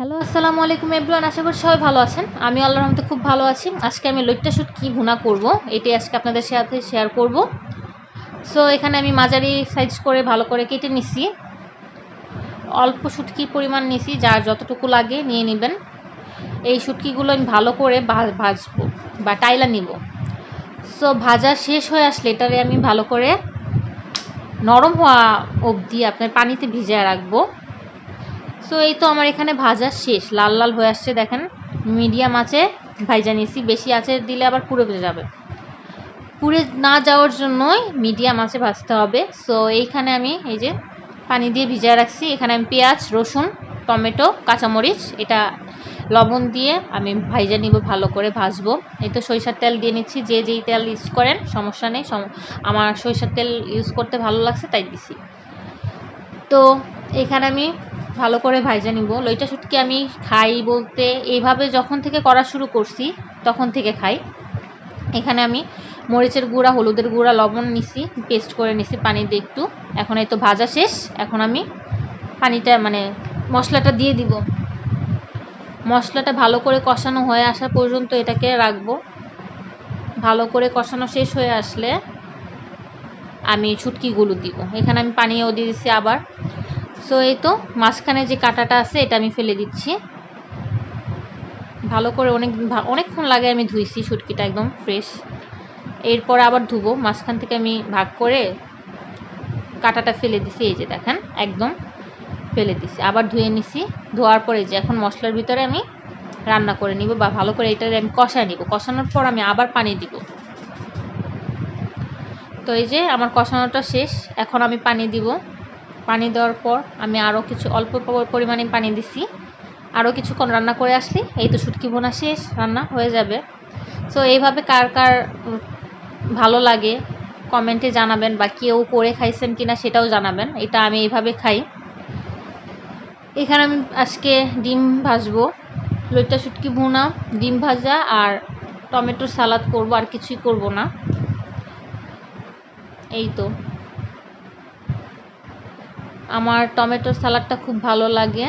Hello, আসসালামু আলাইকুম everyone আশা করি সবাই ভালো আছেন। আমি আল্লাহর রহমতে খুব ভালো আছি। আজকে আমি লইট্টা শুট কী ভুনা করব, এটি আজকে আপনাদের সাথে শেয়ার করব। সো এখানে আমি মাঝারি সাইজ করে ভালো করে কেটে নিছি। অল্প শুটকি পরিমাণ নিছি, যার যতটুকু লাগে নিয়ে নেবেন। এই শুটকিগুলো আমি ভালো করে ভাজবো বা টাইলা নিব। সো ভাজা শেষ হয়ে আসলে এটারে আমি ভালো করে নরম হওয়া অবধি আপনার পানিতে ভিজিয়ে রাখব। সো এই তো আমার এখানে ভাজা শেষ। লাল লাল হয়ে আসছে, দেখেন। মিডিয়াম আছে ভাইজা নিয়েছি বেশি আছে, দিলে আবার পুড়ে যাবে। পুড়ে না যাওয়ার জন্যই মিডিয়াম আছে, ভাজতে হবে। সো এইখানে আমি এই যে পানি দিয়ে ভিজিয়ে রাখছি। এখানে আমি পেঁয়াজ, রসুন, টমেটো, কাঁচামরিচ, এটা লবণ দিয়ে আমি ভাইজা নিব, ভালো করে ভাজবো। এই তো সরিষার তেল দিয়ে নিচ্ছি। যে যেই তেল ইউজ করেন, সমস্যা নেই। আমার সরিষার তেল ইউজ করতে ভালো লাগছে, তাই দিছি। তো, এখানে আমি ভালো করে ভাইজা নিব। লইটা শুটকি আমি খাই বলতে এইভাবে যখন থেকে করা শুরু করছি, তখন থেকে খাই। এখানে আমি মরিচের গুঁড়া, হলুদের গুঁড়া, লবণ নিছি, পেস্ট করে নিছি পানি দিয়ে একটু। এখন এই তো ভাজা শেষ। এখন আমি পানিটা মানে মশলাটা দিয়ে দিব। মশলাটা ভালো করে কষানো হয়ে আসা পর্যন্ত এটাকে রাখব। ভালো করে কষানো শেষ হয়ে আসলে আমি ছুটকিগুলো দিব। এখানে আমি পানিও দিয়ে দিচ্ছি আবার। সো এই তো মাঝখানে যে কাঁটাটা আছে, এটা আমি ফেলে দিচ্ছি। ভালো করে অনেক অনেকক্ষণ লাগে আমি ধুইছি শুটকিটা একদম ফ্রেশ এরপর আবার ধুবো, মাঝখান থেকে আমি ভাগ করে কাঁটাটা ফেলে দিছি, এই যে দেখেন, একদম ফেলে দিছি। আবার ধুয়ে নিছি, ধোয়ার পরে যে এখন মশলার ভিতরে আমি রান্না করে নিব বা ভালো করে এটা আমি কষায় নিব। কষানোর পর আমি আবার পানি দিব। তো এই যে আমার কষানোটা শেষ, এখন আমি পানি দিব। পানি দেওয়ার পর আমি আরও কিছু অল্প পরিমাণে পানি দিছি। আরও কিছুক্ষণ রান্না করে আসলি, এই তো শুটকি বোনা শেষ, রান্না হয়ে যাবে। সো এইভাবে কার কার ভালো লাগে কমেন্টে জানাবেন বা কেউ করে খাইছেন কিনা সেটাও জানাবেন। এটা আমি এইভাবে খাই। এখানে আমি আজকে ডিম ভাজবো লইটা শুটকি ভুনা, ডিম ভাজা আর টমেটোর সালাদ করব, আর কিছুই করব না। এই তো। আমার টমেটোর সালাডটা খুব ভালো লাগে।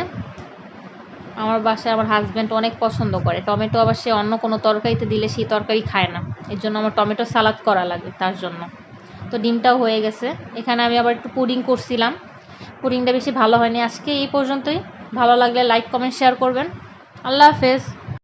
আমার বাসায় আমার হাজব্যান্ড অনেক পছন্দ করে। টমেটো আবার সে অন্য কোনো তরকারিতে দিলে সেই তরকারি খায় না। এর জন্য আমার টমেটো সালাদ করা লাগে তার জন্য। তো ডিমটাও হয়ে গেছে। এখানে আমি আবার একটু পুডিং করছিলাম। পুডিংটা বেশি ভালো হয়নি। আজকে এই পর্যন্তই। ভালো লাগলে লাইক কমেন্ট শেয়ার করবেন। আল্লাহ হাফেজ।